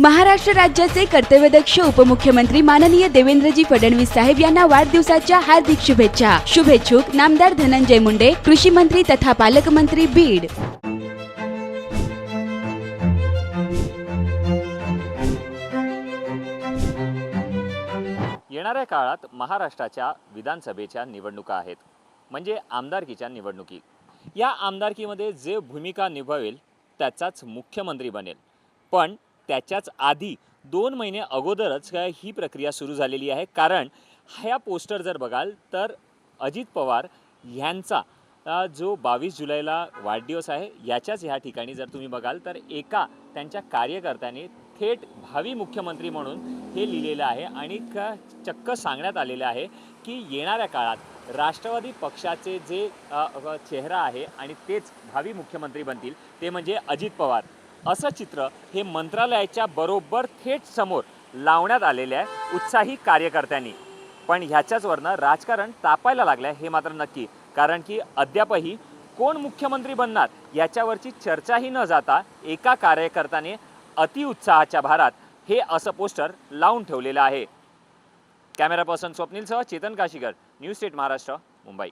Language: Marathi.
महाराष्ट्र राज्याचे कर्तव्यदक्ष उपमुख्यमंत्री माननीय देवेंद्रजी फडणवीस साहेब यांना वाढदिवसाच्या हार्दिक शुभेच्छा. शुभेच्छुक नामदार धनंजय मुंडे कृषी मंत्री तथा पालकमंत्री बीड. येणाऱ्या काळात महाराष्ट्राच्या विधानसभेच्या निवडणुका आहेत. म्हणजे आमदारकीच्या निवडणुकी. या आमदारकीमध्ये जे भूमिका निभावेल त्याचाच मुख्यमंत्री बनेल. पण त्याच्याच आधी दोन महिने अगोदरच ही प्रक्रिया सुरू झालेली आहे. कारण ह्या पोस्टर जर बघाल तर अजित पवार ह्यांचा जो बावीस जुलैला वाढदिवस आहे याच्याच ह्या ठिकाणी जर तुम्ही बघाल तर एका त्यांच्या कार्यकर्त्याने थेट भावी मुख्यमंत्री म्हणून हे लिहिलेलं आहे आणि चक्क सांगण्यात आलेलं आहे की येणाऱ्या काळात राष्ट्रवादी पक्षाचे जे चेहरा आहे आणि तेच भावी मुख्यमंत्री बनतील ते म्हणजे अजित पवार. असं चित्र हे मंत्रालयाच्या बरोबर थेट समोर लावण्यात आलेले आहे उत्साही कार्यकर्त्यांनी. पण ह्याच्याच वरनं राजकारण तापायला लागलं आहे हे मात्र नक्की. कारण की अद्यापही कोण मुख्यमंत्री बनणार याच्यावरची चर्चाही न जाता एका कार्यकर्त्याने अतिउत्साहाच्या भारात हे असं पोस्टर लावून ठेवलेलं आहे. कॅमेरा पर्सन स्वप्नीलसह चेतन काशीकर न्यूज स्टेट महाराष्ट्र मुंबई.